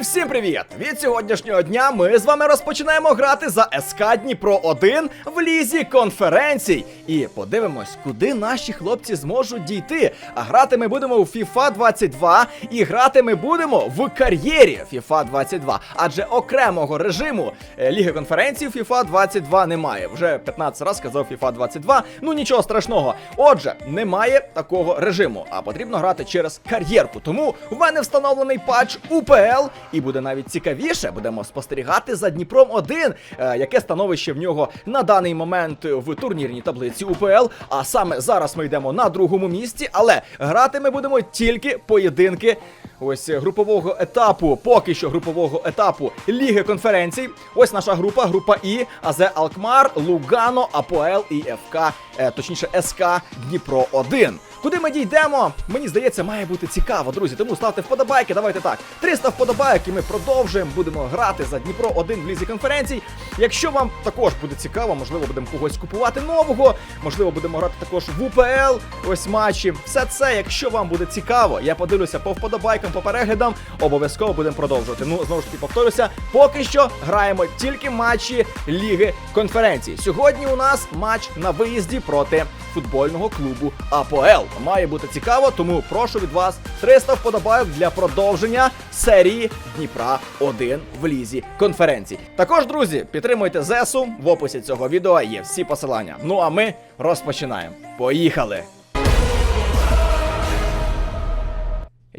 Всім привіт! Від сьогоднішнього дня ми з вами розпочинаємо грати за СК Дніпро 1 в лізі конференцій. І подивимось, куди наші хлопці зможуть дійти. А грати ми будемо у FIFA 22 і грати ми будемо в кар'єрі FIFA 22. Адже окремого режиму е, Ліги конференцій FIFA 22 немає. Вже 15 разів сказав FIFA 22. Ну нічого страшного. Отже, немає такого режиму, а потрібно грати через кар'єрку. Тому в мене встановлений патч УПЛ, і буде навіть цікавіше. Будемо спостерігати за Дніпром 1, е, яке становище в нього на даний момент в турнірній таблиці УПЛ. А саме зараз ми йдемо на другому місці, але грати ми будемо тільки поєдинки. Ось е, групового етапу, поки що групового етапу Ліги конференцій. Ось наша група, група І, АЗ Алкмар, Лугано, АПОЕЛ і ФК, е, точніше СК Дніпро 1. Куди ми дійдемо? Мені здається, має бути цікаво, друзі. Тому ставте вподобайки. Давайте так. 300 вподобайок, і ми продовжуємо. Будемо грати за Дніпро 1 в лізі конференцій. Якщо вам також буде цікаво, можливо, будемо когось купувати нового. Можливо, будемо грати також в УПЛ. Ось матчі. Все це, якщо вам буде цікаво, я подивлюся по вподобайкам, по переглядам. Обов'язково будемо продовжувати. Ну знову ж таки повторюся. Поки що граємо тільки матчі Ліги конференцій. Сьогодні у нас матч на виїзді проти футбольного клубу АПОЕЛ. Має бути цікаво, тому прошу від вас 300 вподобайок для продовження серії Дніпра 1 в лізі конференцій. Також, друзі, підтримуйте ЗЕСу. В описі цього відео є всі посилання. Ну а ми розпочинаємо. Поїхали!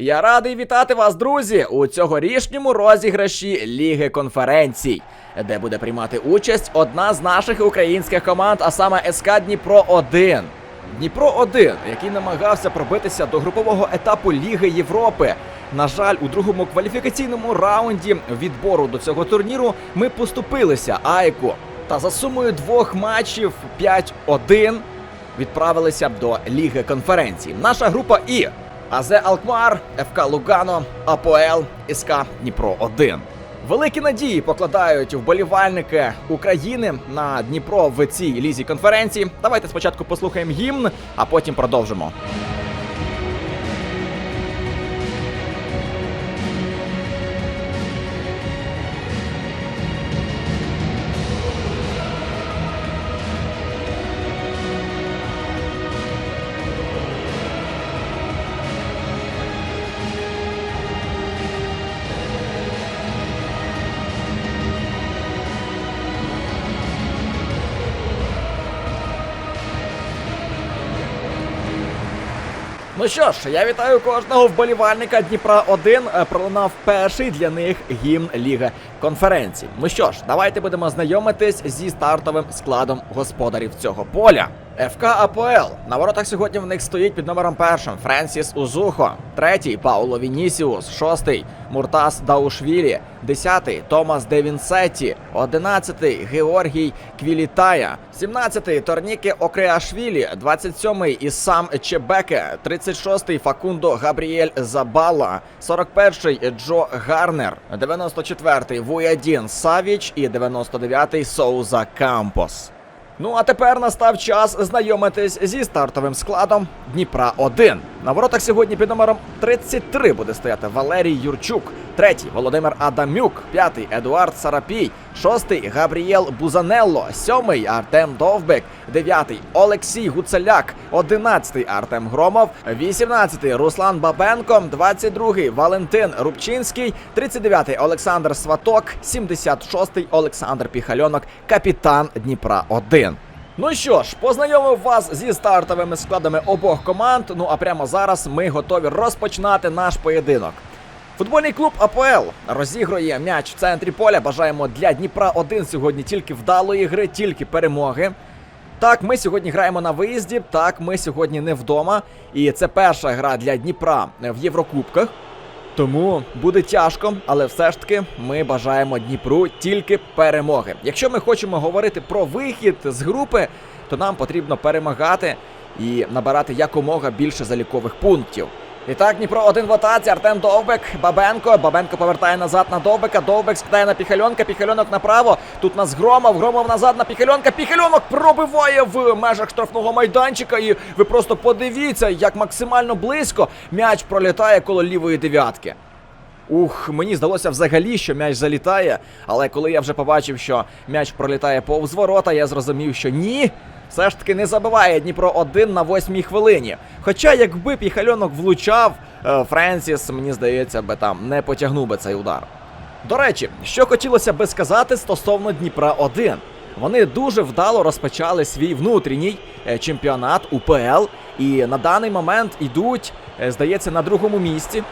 Я радий вітати вас, друзі, у цьогорічньому розіграші Ліги конференцій, де буде приймати участь одна з наших українських команд, а саме СК Дніпро 1 Дніпро 1 який намагався пробитися до групового етапу Ліги Європи. На жаль, у другому кваліфікаційному раунді відбору до цього турніру ми поступилися Айку. Та за сумою двох матчів 5-1 відправилися до Ліги конференцій. Наша група І. АЗ Алкмар, ФК Лугано, АПЛ, СК Дніпро 1. Великі надії покладають вболівальники України на Дніпро в цій лізі конференції. Давайте спочатку послухаємо гімн, а потім продовжимо. Ну що ж, я вітаю кожного вболівальника Дніпра 1 Е, Пролунав перший для них гімн Ліги конференцій. Ну що ж, давайте будемо знайомитись зі стартовим складом господарів цього поля. ФК АПЛ. На воротах сьогодні в них стоїть під номером першим Френсіс Узухо, третій Пауло Вінісіус, шостий Муртас Даушвілі, десятий Томас Девінсеті, одинадцятий Георгій Квілітая, сімнадцятий Торніке Окреашвілі, двадцять сьомий Ісам Чебеке, тридцять шостий Факундо Габріель Забала, сорок перший Джо Гарнер, дев'яносто четвертий Вуядін Савіч. І дев'яносто дев'ятий Соуза Кампос. Ну а тепер настав час знайомитись зі стартовим складом Дніпра 1. На воротах сьогодні під номером 33 буде стояти Валерій Юрчук, третій Володимир Адамюк, п'ятий Едуард Сарапій, шостий Габрієл Бузанелло, сьомий Артем Довбик, дев'ятий Олексій Гуцеляк, одинадцятий Артем Громов, вісімнадцятий Руслан Бабенко, двадцять другий Валентин Рубчинський, тридцять дев'ятий Олександр Сваток, сімдесят шостий Олександр Піхальонок, капітан Дніпра 1. Ну що ж, познайомив вас зі стартовими складами обох команд. Ну а прямо зараз ми готові розпочинати наш поєдинок. Футбольний клуб АПЛ розігрує м'яч в центрі поля. Бажаємо для Дніпра 1 сьогодні тільки вдалої гри, тільки перемоги. Так, ми сьогодні граємо на виїзді. Так, ми сьогодні не вдома. І це перша гра для Дніпра в Єврокубках. Тому буде тяжко, але все ж таки ми бажаємо Дніпру тільки перемоги. Якщо ми хочемо говорити про вихід з групи, то нам потрібно перемагати і набирати якомога більше залікових пунктів. І так, Дніпро один в атаці, Артем Довбек, Бабенко. Бабенко повертає назад на Довбека. Довбек скидає на Піхальонка, Піхальонок направо. Тут нас Громов, Громов назад на Піхальонка. Піхальонок пробиває в межах штрафного майданчика. І ви просто подивіться, як максимально близько м'яч пролітає коло лівої дев'ятки. Ух, мені здалося взагалі, що м'яч залітає, але коли я вже побачив, що м'яч пролітає повз ворота, я зрозумів, що ні. Все ж таки не забиває Дніпро 1 на восьмій хвилині. Хоча, якби піхальонок влучав, е, Френсіс, мені здається, би там не потягнув би цей удар. До речі, що хотілося би сказати стосовно Дніпра 1. Вони дуже вдало розпочали свій внутрішній е, чемпіонат УПЛ і на даний момент ідуть, е, здається, на другому місці.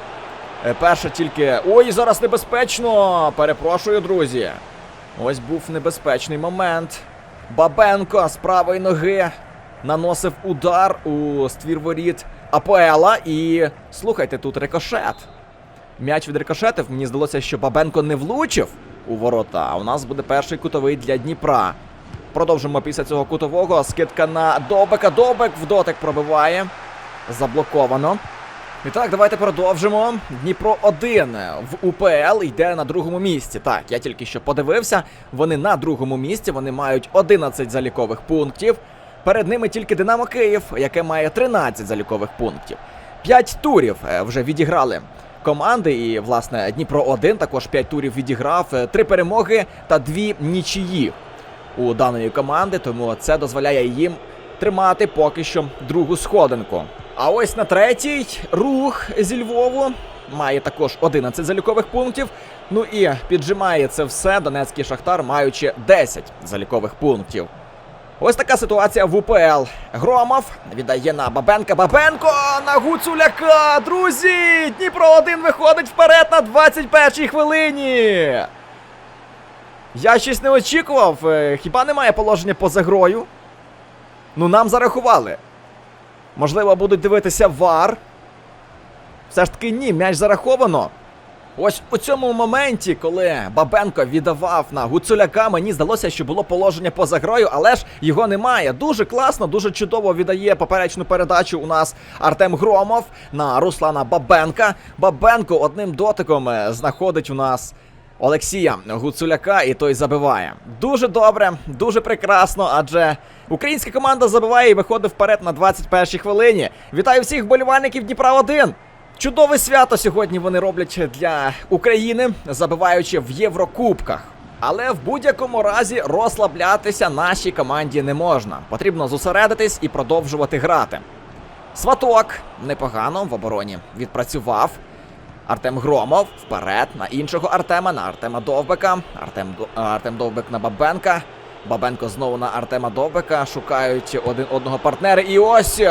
Перше тільки. Ой, зараз небезпечно! Перепрошую, друзі. Ось був небезпечний момент. Бабенко з правої ноги наносив удар у ствір воріт. І слухайте, тут рикошет. М'яч відрикошетив, мені здалося, що Бабенко не влучив у ворота, а у нас буде перший кутовий для Дніпра. Продовжимо після цього кутового. Скидка на Довбека. Довбек в дотик пробиває. Заблоковано. І так, давайте продовжимо. Дніпро 1 в УПЛ йде на другому місці. Так, я тільки що подивився. Вони на другому місці, вони мають 11 залікових пунктів. Перед ними тільки Динамо Київ, яке має 13 залікових пунктів. 5 турів е, вже відіграли команди. І, власне, Дніпро 1 також 5 турів відіграв, 3 перемоги та 2 нічиї у даної команди, тому це дозволяє їм тримати поки що другу сходинку. А ось на третій рух зі Львову має також 11 залікових пунктів. Ну і піджимає це все Донецький Шахтар, маючи 10 залікових пунктів. Ось така ситуація в УПЛ. Громов віддає на Бабенка. Бабенко на Гуцуляка. Друзі! Дніпро 1 виходить вперед на 21-й хвилині. Я щось не очікував. Е, Хіба немає положення поза грою? Ну, нам зарахували. Можливо, будуть дивитися вар. Все ж таки ні, м'яч зараховано. Ось у цьому моменті, коли Бабенко віддавав на Гуцуляка, мені здалося, що було положення поза грою, але ж його немає. Дуже класно, дуже чудово віддає поперечну передачу у нас Артем Громов на Руслана Бабенка. Бабенко одним дотиком е, знаходить у нас Олексія Гуцуляка, і той забиває. Дуже добре, дуже прекрасно, адже українська команда забиває і виходить вперед на 21-й хвилині. Вітаю всіх болівальників Дніпра 1 Чудове свято сьогодні вони роблять для України, забиваючи в Єврокубках. Але в будь-якому разі розслаблятися нашій команді не можна. Потрібно зосередитись і продовжувати грати. Сваток непогано в обороні відпрацював. Артем Громов вперед на іншого Артема, на Артема Довбека. Артем, Артем Довбек на Бабенка. Бабенко знову на Артема Довбека. Шукають один одного партнера. І ось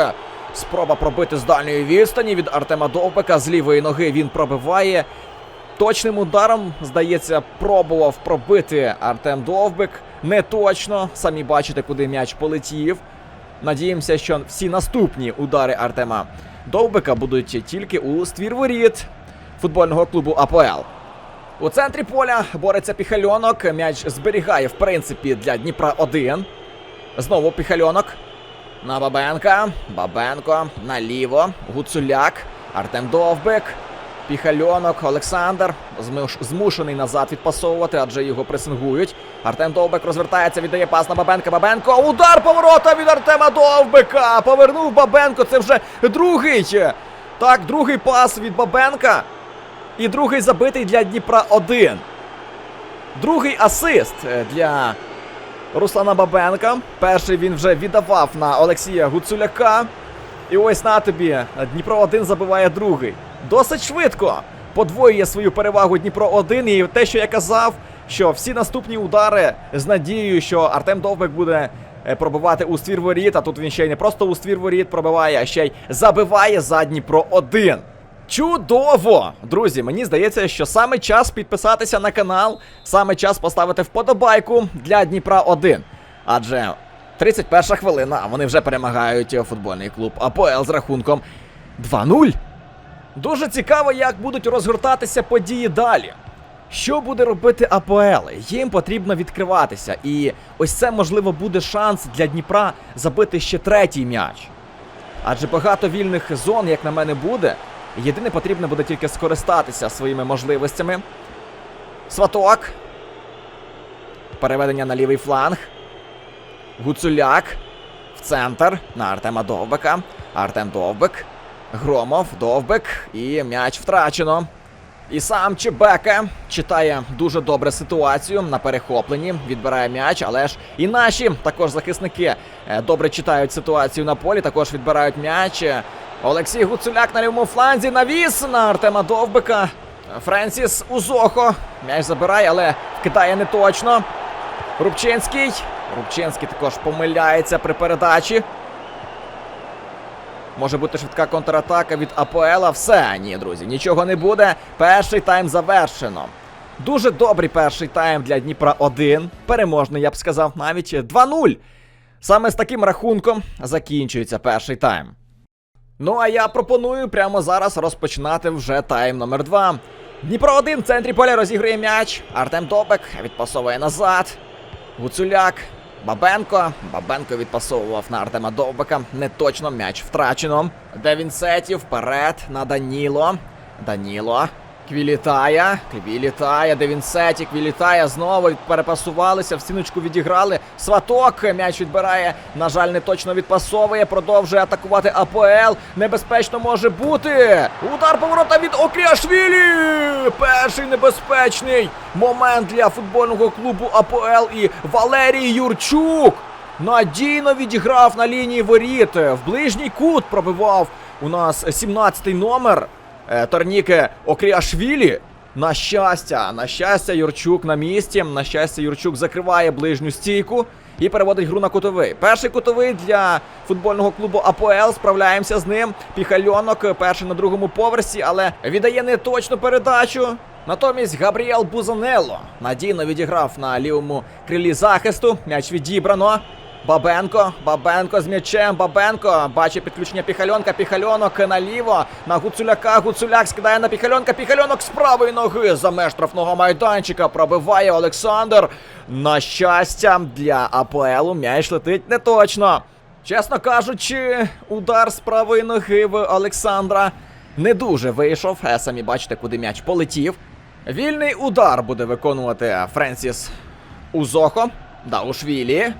спроба пробити з дальньої відстані від Артема Довбека. З лівої ноги він пробиває. Точним ударом, здається, пробував пробити Артем Довбик. Не точно. Самі бачите, куди м'яч полетів. Надіємося, що всі наступні удари Артема Довбика будуть тільки у ствір воріт футбольного клубу АПЛ. У центрі поля бореться піхальонок. М'яч зберігає, в принципі, для Дніпра 1. Знову піхальонок. На Бабенка. Бабенко наліво. Гуцуляк. Артем Довбик. Піхальонок. Олександр. Змушений назад відпасовувати, адже його пресингують. Артем Довбик розвертається, віддає пас на Бабенка. Бабенко. Удар поворота від Артема Довбика. Повернув Бабенко. Це вже другий. Так, другий пас від Бабенка. І другий забитий для Дніпра 1. Другий асист е, для Руслана Бабенка. Перший він вже віддавав на Олексія Гуцуляка. І ось на тобі. Дніпро 1 забиває другий. Досить швидко подвоює свою перевагу Дніпро 1. І те, що я казав, що всі наступні удари з надією, що Артем Довбек буде е, пробивати у ствір воріт. А тут він ще й не просто у ствір воріт пробиває, а ще й забиває за Дніпро 1. Чудово! Друзі, мені здається, що саме час підписатися на канал, саме час поставити вподобайку для Дніпра 1. Адже 31 хвилина, а вони вже перемагають футбольний клуб АПЛ з рахунком 2-0. Дуже цікаво, як будуть розгортатися події далі. Що буде робити АПЛ? Їм потрібно відкриватися. І ось це, можливо, буде шанс для Дніпра забити ще третій м'яч. Адже багато вільних зон, як на мене, буде. Єдине потрібно буде тільки скористатися своїми можливостями. Сваток. Переведення на лівий фланг. Гуцуляк. В центр на Артема Довбека. Артем Довбек. Громов, Довбек. І м'яч втрачено. І сам Чебека читає дуже добре ситуацію на перехопленні, відбирає м'яч, але ж і наші також захисники е, добре читають ситуацію на полі, також відбирають м'яч. Е, Олексій Гуцуляк на лівому фланзі навіс на Артема Довбика. Френсіс Узохо. М'яч забирає, але вкидає не точно. Рубчинський. Рубчинський також помиляється при передачі. Може бути швидка контратака від АПЛ. Все, ні, друзі, нічого не буде. Перший тайм завершено. Дуже добрий перший тайм для Дніпра 1. Переможний, я б сказав, навіть 2-0. Саме з таким рахунком закінчується перший тайм. Ну а я пропоную прямо зараз розпочинати вже тайм номер 2. Дніпро 1 в центрі поля розігрує м'яч. Артем Добек відпасовує назад. Гуцуляк. Бабенко. Бабенко відпасовував на Артема Довбека. Не точно м'яч втрачено. Де він сетів вперед на Даніло. Даніло. Квілітає, Квілітає, де він сеті, Квілітає, знову перепасувалися, в стіночку відіграли. Сваток, м'яч відбирає, на жаль, не точно відпасовує, продовжує атакувати АПЛ. Небезпечно може бути. Удар поворота від Окріашвілі! Перший небезпечний момент для футбольного клубу АПЛ і Валерій Юрчук. Надійно відіграв на лінії воріт. В ближній кут пробивав у нас 17-й номер. Е, Торніке Окріашвілі. На щастя, на щастя, Юрчук на місці. На щастя, Юрчук закриває ближню стійку і переводить гру на кутовий. Перший кутовий для футбольного клубу АПЛ. Справляємося з ним. Піхальонок перший на другому поверсі, але віддає неточну передачу. Натомість Габріел Бузанелло надійно відіграв на лівому крилі захисту. М'яч відібрано. Бабенко, Бабенко з м'ячем, Бабенко бачить підключення Піхальонка, Піхальонок наліво, на Гуцуляка, Гуцуляк скидає на Піхальонка, Піхальонок з правої ноги за меж штрафного майданчика пробиває Олександр. На щастя, для АПЛу м'яч летить не точно. Чесно кажучи, удар з правої ноги в Олександра не дуже вийшов. Е, Самі бачите, куди м'яч полетів. Вільний удар буде виконувати Френсіс Узохо. Даушвілі.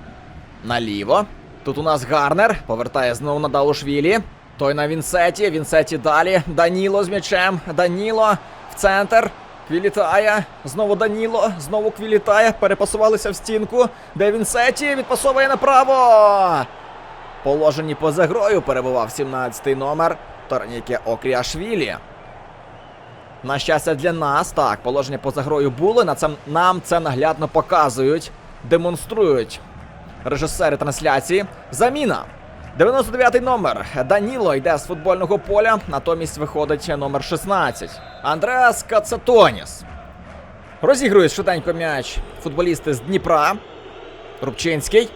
Наліво. Тут у нас Гарнер. Повертає знову на Даушвілі. Той на Вінсеті. Вінсеті далі. Даніло з м'ячем. Даніло в центр. Квілітає. Знову Даніло. Знову квілітає. Перепасувалися в стінку. Де Вінсеті? Відпасовує направо. Положені поза грою перебував 17-й номер. Торніке Окріашвілі. На щастя для нас, так, положення поза грою було. На це, нам це наглядно показують, демонструють режисери трансляції. Заміна. 99-й номер. Даніло йде з футбольного поля, натомість виходить номер 16. Андреас Кацатоніс. Розігрують швиденько м'яч футболісти з Дніпра. Рубчинський.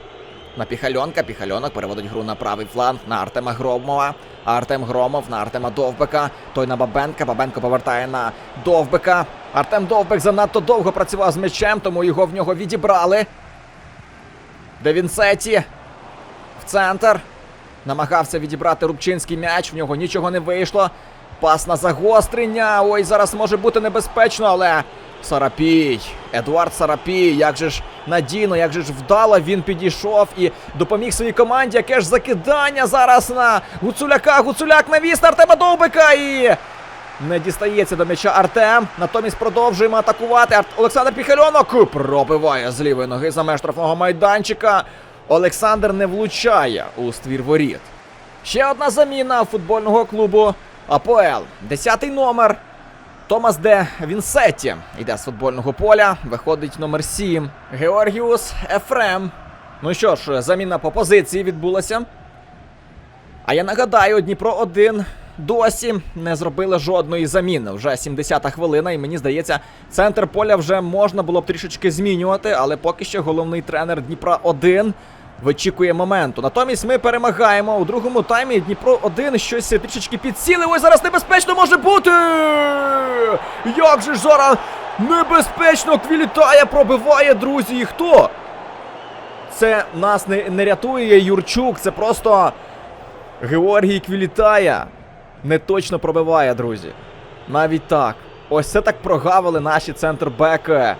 На Піхальонка. Піхальонок переводить гру на правий фланг на Артема Громова. Артем Громов на Артема Довбика. Той на Бабенка. Бабенко повертає на Довбика. Артем Довбик занадто довго працював з м'ячем, тому його в нього відібрали. Де Вінсеті. В центр. Намагався відібрати Рубчинський м'яч. В нього нічого не вийшло. Пас на загострення. Ой, зараз може бути небезпечно, але. Сарапій. Едуард Сарапій. Як же ж надійно, як же ж вдало він підійшов і допоміг своїй команді. Яке ж закидання зараз на Гуцуляка. Гуцуляк навіс на Артема Довбика і. Не дістається до м'яча Артем. Натомість продовжуємо атакувати. Ар... Олександр Піхальонок пробиває з лівої ноги за меж штрафного майданчика. Олександр не влучає у ствір воріт. Ще одна заміна футбольного клубу АПЛ. Десятий номер. Томас Де Вінсетті йде з футбольного поля. Виходить номер 7. Георгіус Ефрем. Ну що ж, заміна по позиції відбулася. А я нагадаю, Дніпро 1 досі не зробили жодної заміни. Вже 70-та хвилина, і мені здається, центр поля вже можна було б трішечки змінювати, але поки що головний тренер Дніпра 1 вичікує моменту. Натомість ми перемагаємо у другому таймі. Дніпро 1 щось трішечки підсіли. Ой, зараз небезпечно може бути! Як же ж зараз небезпечно квілітає, пробиває, друзі, і хто? Це нас не, не рятує Юрчук, це просто Георгій Квілітая. Не точно пробиває, друзі. Навіть так. Ось це так прогавили наші центрбеки.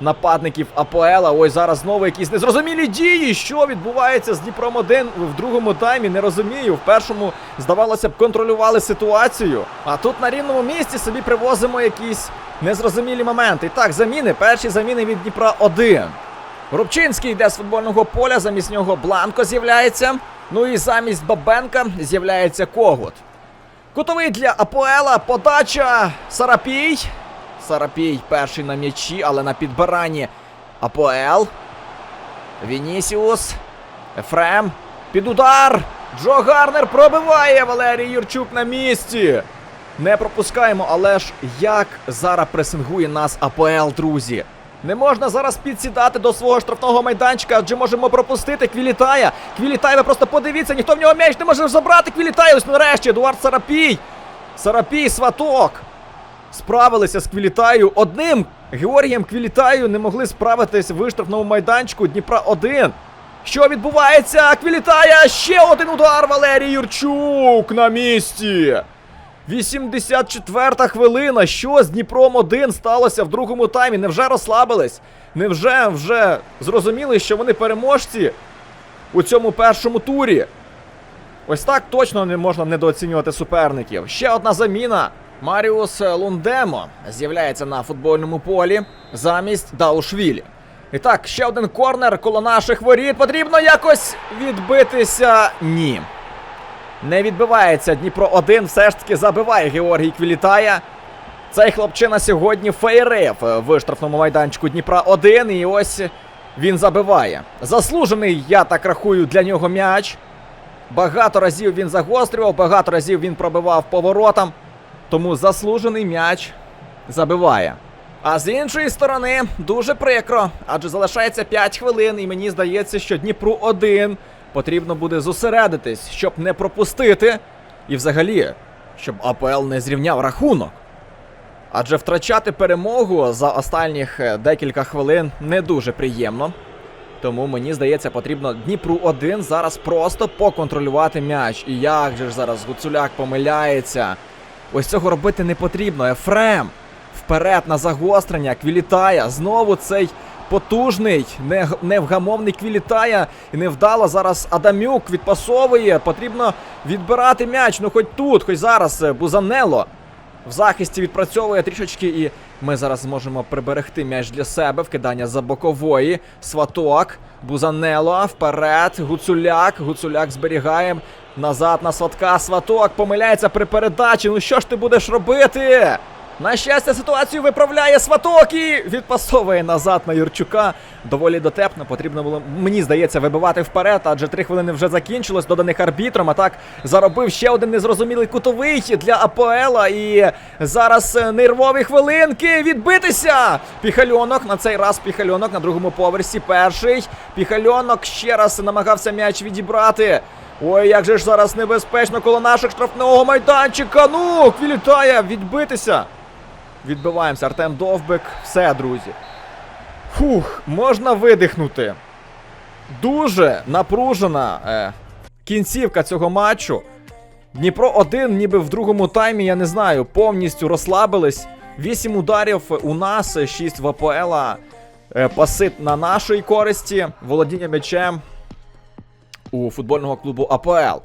нападників АПЛ. Ось зараз знову якісь незрозумілі дії. Що відбувається з Дніпром 1 в другому таймі? Не розумію. В першому, здавалося б, контролювали ситуацію. А тут на рівному місці собі привозимо якісь незрозумілі моменти. І так, заміни. Перші заміни від Дніпра 1. Рубчинський йде з футбольного поля, замість нього Бланко з'являється. Ну і замість Бабенка з'являється Когут. Кутовий для Апоела, подача Сарапій. Сарапій перший на м'ячі, але на підбиранні Апоел. Вінісіус. Ефрем. Під удар. Джо Гарнер пробиває Валерій Юрчук на місці. Не пропускаємо, але ж як зараз пресингує нас АПЛ, друзі. Не можна зараз підсідати до свого штрафного майданчика, адже можемо пропустити. Квілітая. Ви просто подивіться, ніхто в нього м'яч не може забрати. Квілітая, ось нарешті Едуард Сарапій. Сарапій, сваток. Справилися з Квілітаю. Одним Георгієм Квілітаю не могли справитись в штрафному майданчику Дніпра 1. Що відбувається? Квілітая! Ще один удар Валерій Юрчук на місці. 84 хвилина. Що з Дніпром 1 сталося в другому таймі? Невже розслабились? Невже вже зрозуміли, що вони переможці у цьому першому турі? Ось так точно не можна недооцінювати суперників. Ще одна заміна. Маріус Лундемо з'являється на футбольному полі замість Даушвілі. І так, ще один корнер коло наших воріт. Потрібно якось відбитися. Ні. Не відбивається Дніпро 1, все ж таки забиває Георгій Квілітая. Цей хлопчина сьогодні фейрив в штрафному майданчику Дніпра 1. І ось він забиває. Заслужений, я так рахую, для нього м'яч. Багато разів він загострював, багато разів він пробивав поворотам. Тому заслужений м'яч забиває. А з іншої сторони, дуже прикро, адже залишається 5 хвилин, і мені здається, що Дніпру 1 потрібно буде зосередитись, щоб не пропустити. І взагалі, щоб АПЛ не зрівняв рахунок. Адже втрачати перемогу за останніх е, декілька хвилин не дуже приємно. Тому мені здається, потрібно Дніпру 1 зараз просто поконтролювати м'яч. І як же ж зараз Гуцуляк помиляється. Ось цього робити не потрібно. Ефрем вперед на загострення. Квілітая. Знову цей потужний, не- невгамовний Квілітая. І невдало зараз Адамюк відпасовує. Потрібно відбирати м'яч. Ну хоч тут, хоч зараз е, Бузанело в захисті відпрацьовує трішечки, і ми зараз зможемо приберегти м'яч для себе. Вкидання за бокової. Сваток. Бузанело. Вперед. Гуцуляк. Гуцуляк зберігає. Назад на сватка. Сваток помиляється при передачі. Ну що ж ти будеш робити? На щастя, ситуацію виправляє Сваток і відпасовує назад на Юрчука. Доволі дотепно. Потрібно було, мені здається, вибивати вперед, адже три хвилини вже закінчилось, доданих арбітром. А так заробив ще один незрозумілий кутовий для АПЛа. І зараз е, нервові хвилинки відбитися. Піхальонок на цей раз піхальонок на другому поверсі. Перший. Піхальонок ще раз намагався м'яч відібрати. Ой, як же ж зараз небезпечно коло наших штрафного майданчика. Ну, квілітає відбитися. Відбиваємося. Артем Довбик. Все, друзі. Фух, можна видихнути. Дуже напружена е, кінцівка цього матчу. Дніпро 1, ніби в другому таймі, я не знаю, повністю розслабились. 8 ударів у нас, 6 в АПЛа. Е, паси на нашій користі. Володіння м'ячем у футбольного клубу АПЛ.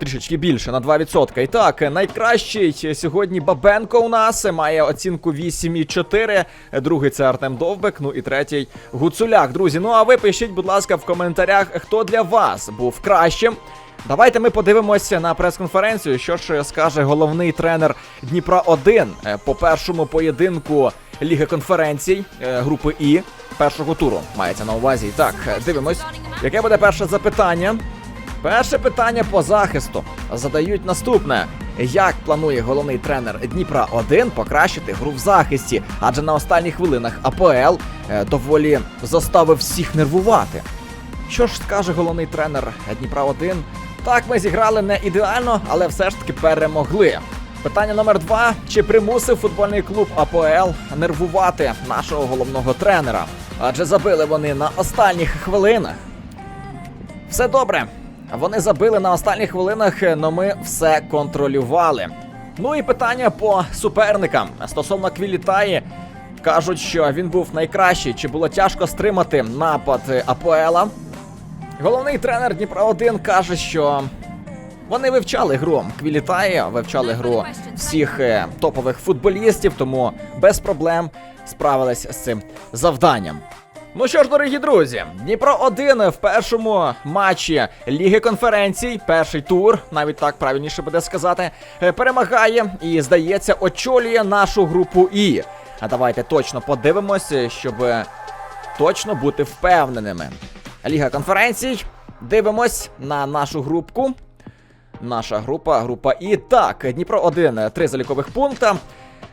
Трішечки більше на 2%. І так, найкращий сьогодні Бабенко у нас має оцінку 8,4. Другий це Артем Довбик. Ну і третій Гуцуляк. Друзі, ну а ви пишіть, будь ласка, в коментарях, хто для вас був кращим. Давайте ми подивимося на прес-конференцію, що ж скаже головний тренер Дніпра 1 е, по першому поєдинку Ліги конференцій е, групи І першого туру. Мається на увазі. І так, е, дивимось, яке буде перше запитання. Перше питання по захисту. Задають наступне: як планує головний тренер Дніпра 1 покращити гру в захисті? Адже на останніх хвилинах АПЛ е, доволі заставив всіх нервувати. Що ж скаже головний тренер Дніпра 1? Так, ми зіграли не ідеально, але все ж таки перемогли. Питання номер два: чи примусив футбольний клуб АПЛ нервувати нашого головного тренера? Адже забили вони на останніх хвилинах. Все добре. Вони забили на останніх хвилинах, але ми все контролювали. Ну і питання по суперникам стосовно Квілітаї. Кажуть, що він був найкращий, чи було тяжко стримати напад е, АПЛа. Головний тренер Дніпра 1 каже, що вони вивчали гру. Квілітає, вивчали гру всіх е, топових футболістів, тому без проблем справились з цим завданням. Ну що ж, дорогі друзі, Дніпро 1 в першому матчі Ліги конференцій, перший тур, навіть так правильніше буде сказати, е, перемагає і, здається, очолює нашу групу І. А давайте точно подивимося, щоб е, точно бути впевненими. Ліга конференцій. Дивимось на нашу групку. Наша група, група І. Так, Дніпро 1, три залікових пункта.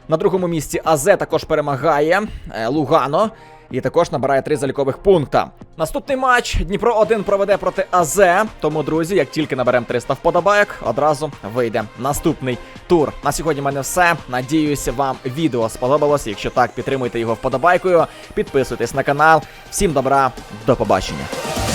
На другому місці АЗ також перемагає е, Лугано. І також набирає три залікових пункта. Наступний матч Дніпро 1 проведе проти АЗ. Тому, друзі, як тільки наберемо 300 вподобайок, одразу вийде наступний тур. На сьогодні в мене все. Надіюся, вам відео сподобалось. Якщо так, підтримуйте його вподобайкою, підписуйтесь на канал. Всім добра, до побачення.